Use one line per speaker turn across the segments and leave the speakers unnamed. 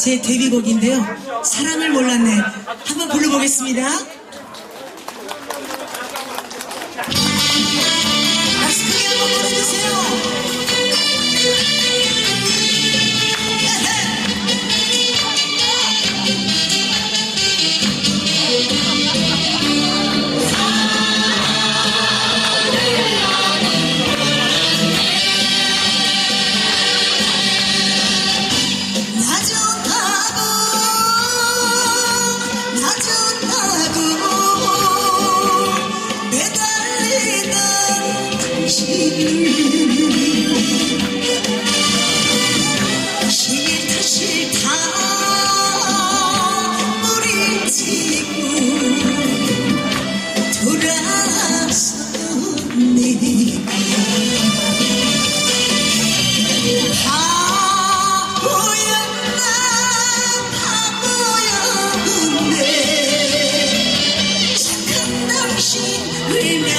제 데뷔곡인데요. 사랑을 몰랐네. 한번 불러보겠습니다.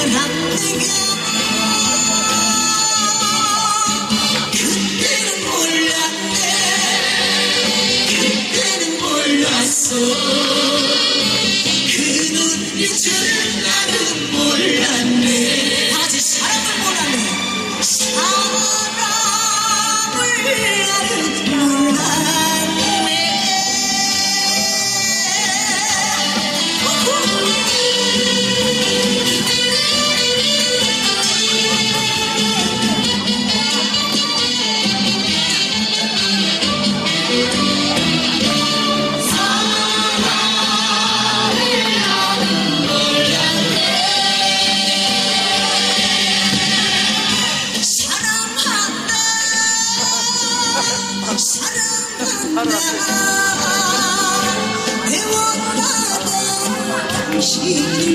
and I think 春夏です。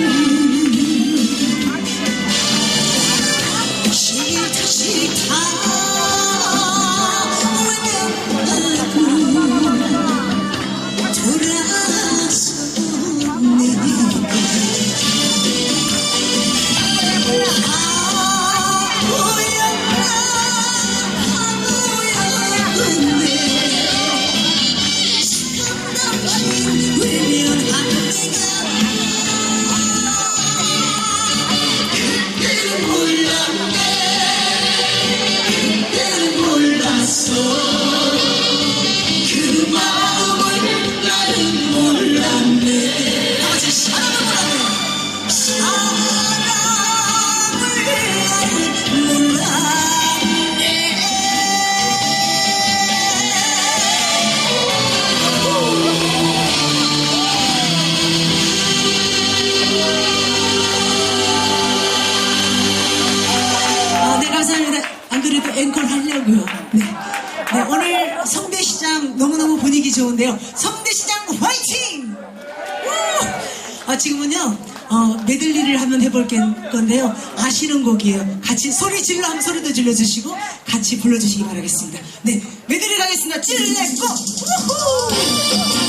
좋은데요. 성대시장 화이팅! 우! 아, 지금은요, 어, 메들리를 한번 해볼 건데요. 아시는 곡이에요. 같이 소리 질러 하면 소리도 질러주시고, 같이 불러주시기 바라겠습니다. 네, 메들리 가겠습니다. 찔레고! 우후!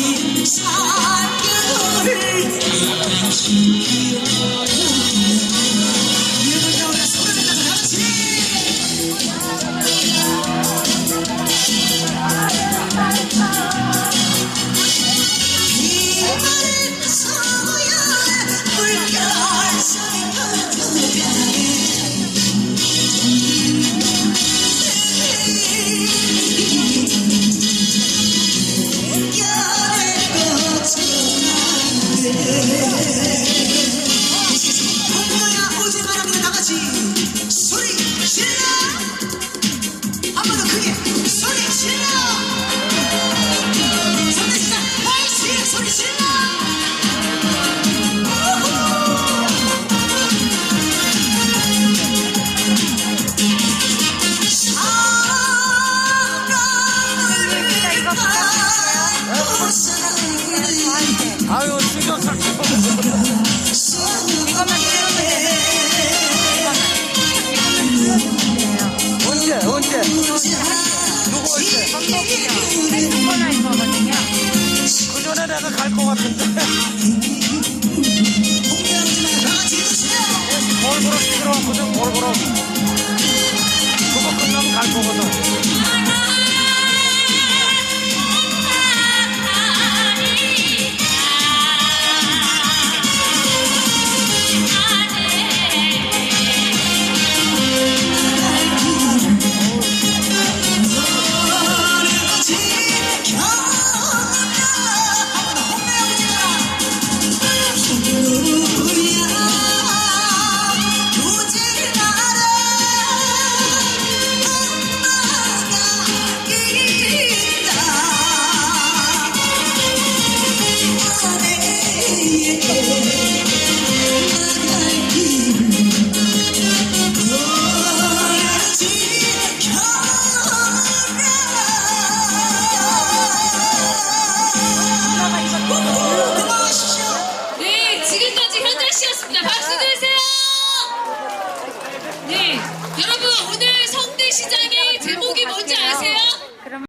I can't I'm Yeah. 골고루 그거 끝나면 갈 거거든.